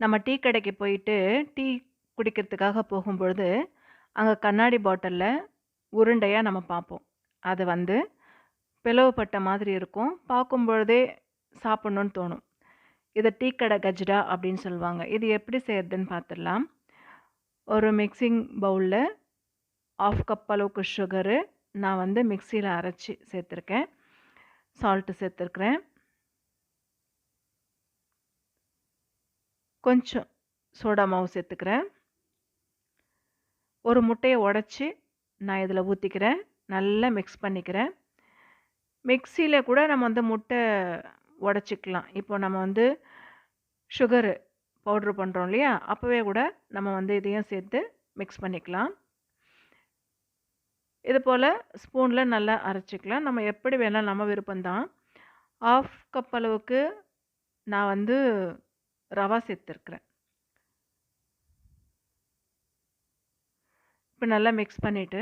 நம்ம டீ கடைக்கு போயிட்டு டீ குடிக்கிறதுக்காக போகும்பொழுது, அங்கே கண்ணாடி பாட்டிலில் உருண்டையாக நம்ம பார்ப்போம். அது வந்து பிளவுபட்ட மாதிரி இருக்கும். பார்க்கும்பொழுதே சாப்பிட்ணுன்னு தோணும். இதை டீ கடை கஜ்டா அப்படின்னு சொல்லுவாங்க. இது எப்படி செய்யறதுன்னு பார்த்துடலாம். ஒரு மிக்ஸிங் பவுல்ல 1/2 கப் அளவுக்கு சுகரு நான் வந்து மிக்சியில் அரைச்சு சேர்த்துருக்கேன். சால்ட்டு சேர்த்துருக்குறேன் கொஞ்சம் சோடா மாவு சேர்த்துக்கிறேன். ஒரு முட்டையை உடச்சி நான் இதில் ஊற்றிக்கிறேன் நல்லா மிக்ஸ் பண்ணிக்கிறேன். மிக்சியில் கூட நம்ம வந்து முட்டை உடச்சிக்கலாம் இப்போ நம்ம வந்து சுகரு பவுட்ரு பண்ணுறோம் இல்லையா? அப்போவே கூட நம்ம வந்து இதையும் சேர்த்து மிக்ஸ் பண்ணிக்கலாம். இது போல் ஸ்பூனில் நல்லா அரைச்சிக்கலாம் நம்ம எப்படி வேணால் நம்ம விருப்பம் தான். 1/2 கப் அளவுக்கு நான் வந்து ரவா சேர்த்துருக்குறேன் இப்போ நல்லா மிக்ஸ் பண்ணிவிட்டு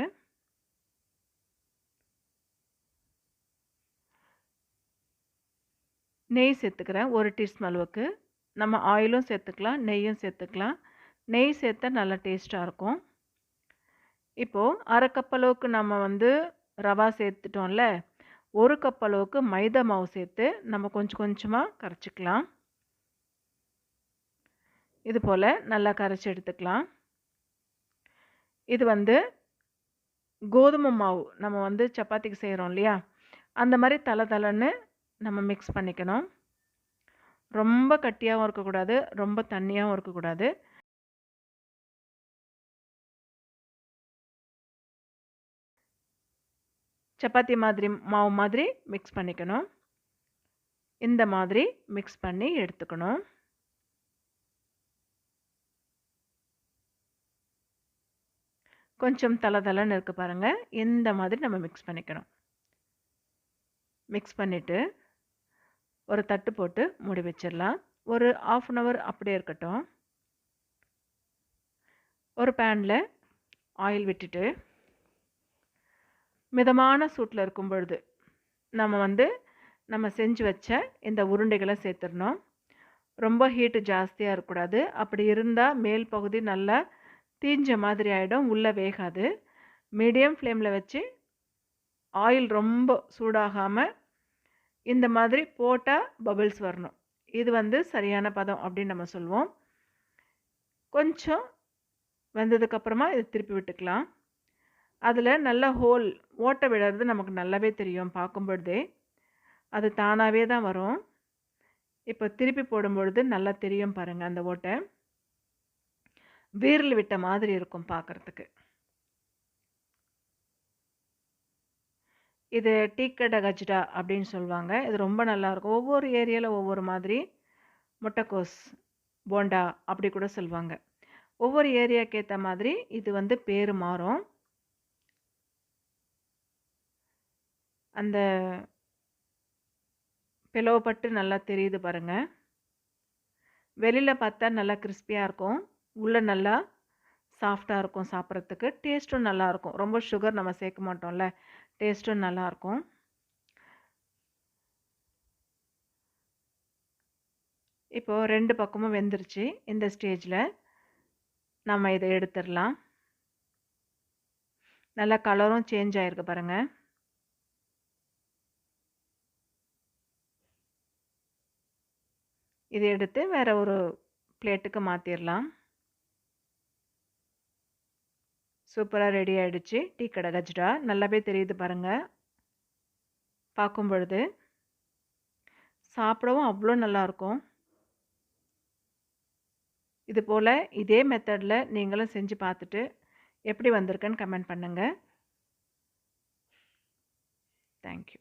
நெய் சேர்த்துக்கிறேன். ஒரு டீஸ்பூன் அளவுக்கு. நம்ம ஆயிலும் சேர்த்துக்கலாம், நெய்யும் சேர்த்துக்கலாம். நெய் சேர்த்தா நல்லா டேஸ்ட்டாக இருக்கும். இப்போது அரை கப் அளவுக்கு நம்ம வந்து ரவா சேர்த்துட்டோம்ல, ஒரு கப் அளவுக்கு மைதா மாவு சேர்த்து நம்ம கொஞ்சம் கொஞ்சமாக கரைச்சிக்கலாம் இது போல் நல்லா கரைச்சி எடுத்துக்கலாம். இது வந்து கோதுமை மாவு நம்ம வந்து சப்பாத்திக்கு செய்கிறோம் இல்லையா? அந்த மாதிரி தலை தலைன்னு நம்ம மிக்ஸ் பண்ணிக்கணும். ரொம்ப கட்டியாகவும் இருக்கக்கூடாது, ரொம்ப தண்ணியாகவும் இருக்கக்கூடாது. சப்பாத்தி மாதிரி மாவு மாதிரி மிக்ஸ் பண்ணிக்கணும். இந்த மாதிரி மிக்ஸ் பண்ணி எடுத்துக்கணும். கொஞ்சம் தலை தலைன்னு இருக்கு பாருங்கள் இந்த மாதிரி நம்ம மிக்ஸ் பண்ணிக்கணும். மிக்ஸ் பண்ணிவிட்டு ஒரு தட்டு போட்டு மூடி வச்சிடலாம் ஒரு 1/2 அன் ஹவர் அப்படியே இருக்கட்டும். ஒரு பேனில் ஆயில் விட்டுட்டு மிதமான சூட்டில் இருக்கும் பொழுது, நம்ம வந்து நம்ம செஞ்சு வச்ச இந்த உருண்டைகளை சேர்த்துடணும் ரொம்ப ஹீட்டு ஜாஸ்தியாக இருக்கக்கூடாது. அப்படி இருந்தால் மேல் பகுதி நல்லா தீஞ்ச மாதிரி ஆகிடும் உள்ளே வேகாது. மீடியம் ஃப்ளேமில் வச்சு ஆயில் ரொம்ப சூடாகாமல் இந்த மாதிரி போட்டால் பபிள்ஸ் வரணும். இது வந்து சரியான பதம் அப்படின்னு நம்ம சொல்லுவோம். கொஞ்சம் வந்ததுக்கப்புறமா இதை திருப்பி விட்டுக்கலாம். அதில் நல்ல ஹோல் ஓட்டை விடுறது நமக்கு நல்லாவே தெரியும் பார்க்கும் பொழுதே. அது தானாகவே தான் வரும். இப்போ திருப்பி போடும்பொழுது நல்லா தெரியும் பாருங்கள் அந்த ஓட்டை. வீரல் விட்ட மாதிரி இருக்கும் பார்க்கறதுக்கு. இது டீக்கட கஜ்டா அப்படின்னு சொல்லுவாங்க. இது ரொம்ப நல்லாயிருக்கும் ஒவ்வொரு ஏரியாவில் ஒவ்வொரு மாதிரி முட்டைக்கோஸ் போண்டா அப்படி கூட சொல்லுவாங்க. ஒவ்வொரு ஏரியாக்கு ஏற்ற மாதிரி இது வந்து பேர் மாறும். அந்த பிளவுபட்டு நல்லா தெரியுது பாருங்கள் வெளியில் பார்த்தா நல்லா கிறிஸ்பியாக இருக்கும். உள்ள நல்லா சாஃப்டாக இருக்கும் சாப்பிட்றதுக்கு. டேஸ்ட்டும் நல்லாயிருக்கும் ரொம்ப சுகர் நம்ம சேர்க்க மாட்டோம்ல. டேஸ்ட்டும் நல்லாயிருக்கும் இப்போ ரெண்டு பக்கமும் வெந்துருச்சு. இந்த ஸ்டேஜில் நம்ம இதை எடுத்துடலாம். நல்லா கலரும் சேஞ்ச் ஆகிருக்கு பாருங்கள் இதை எடுத்து வேறு ஒரு பிளேட்டுக்கு மாற்றிடலாம் சூப்பராக ரெடி ஆகிடுச்சு டீ கடை கஜ்டா. நல்லாவே தெரியுது பாருங்கள் பார்க்கும் பொழுது. சாப்பிடவும் அவ்வளோ நல்லாயிருக்கும் இது போல் இதே மெத்தடில் நீங்களும் செஞ்சு பார்த்துட்டு எப்படி வந்திருக்குன்னு கமெண்ட் பண்ணுங்கள் தேங்க் யூ.